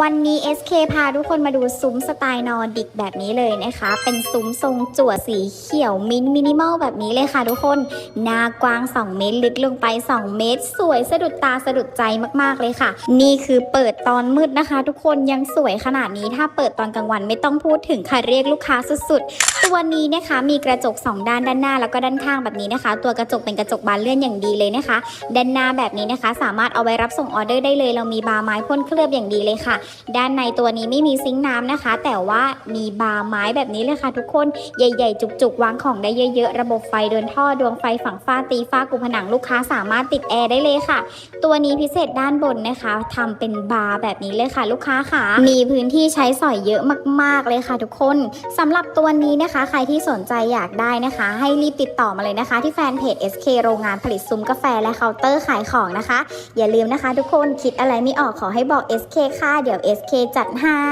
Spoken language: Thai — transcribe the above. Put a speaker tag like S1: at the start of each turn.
S1: วันนี้ SK พาทุกคนมาดูซุ้มสไตล์นอร์ดิกแบบนี้เลยนะคะ เป็นซุ้มทรงจั่วสีเขียวมินมินิมอลแบบนี้เลยค่ะทุกคน หน้ากว้าง 2 เมตร ลึกลงไป 2 เมตร สวยสะดุดตาสะดุดใจมากๆเลยค่ะ นี่คือเปิดตอนมืดนะคะ ทุกคนยังสวยขนาดนี้ถ้าเปิดตอนกลางวันไม่ต้องพูดถึงค่ะเรียกลูกค้าสุดๆ ตัวนี้นะคะมีกระจก 2 ด้านด้านหน้าแล้วก็ด้านข้างแบบนี้นะคะ ตัวกระจกเป็นกระจกบานเลื่อนอย่างดีเลยนะคะ ด้านหน้าแบบนี้นะคะ สามารถเอาไว้รับส่งออเดอร์ได้เลย เรามีบาร์ไม้พ่นเคลือบอย่างดีเลยค่ะด้านในตัวนี้ไม่มีซิงค์น้ำนะคะ แต่ว่ามีบาร์ไม้แบบนี้เลยค่ะทุกคนใหญ่ ๆ จุกๆ วางของได้เยอะ ๆ ระบบไฟเดินท่อดวงไฟฝังฟ้าตีฟ้ากูผนังลูกค้าสามารถติดแอร์ได้เลยค่ะ ตัวนี้พิเศษด้านบนนะคะทำเป็นบาร์แบบนี้เลยค่ะ ลูกค้าค่ะมีพื้นที่ใช้สอยเยอะมาก ๆเลยค่ะ ทุกคนสำหรับตัวนี้นะคะ ใครที่สนใจอยากได้นะคะ ให้รีบติดต่อมาเลยนะคะ ที่แฟนเพจ SK โรงงานผลิตซุ้มกาแฟและเคาน์เตอร์ขายของนะคะ อย่าลืมนะคะ ทุกคนคิดอะไรไม่ออกขอให้บอก SK ค่ะเดี๋ยวดี๋ยว SK จัดให้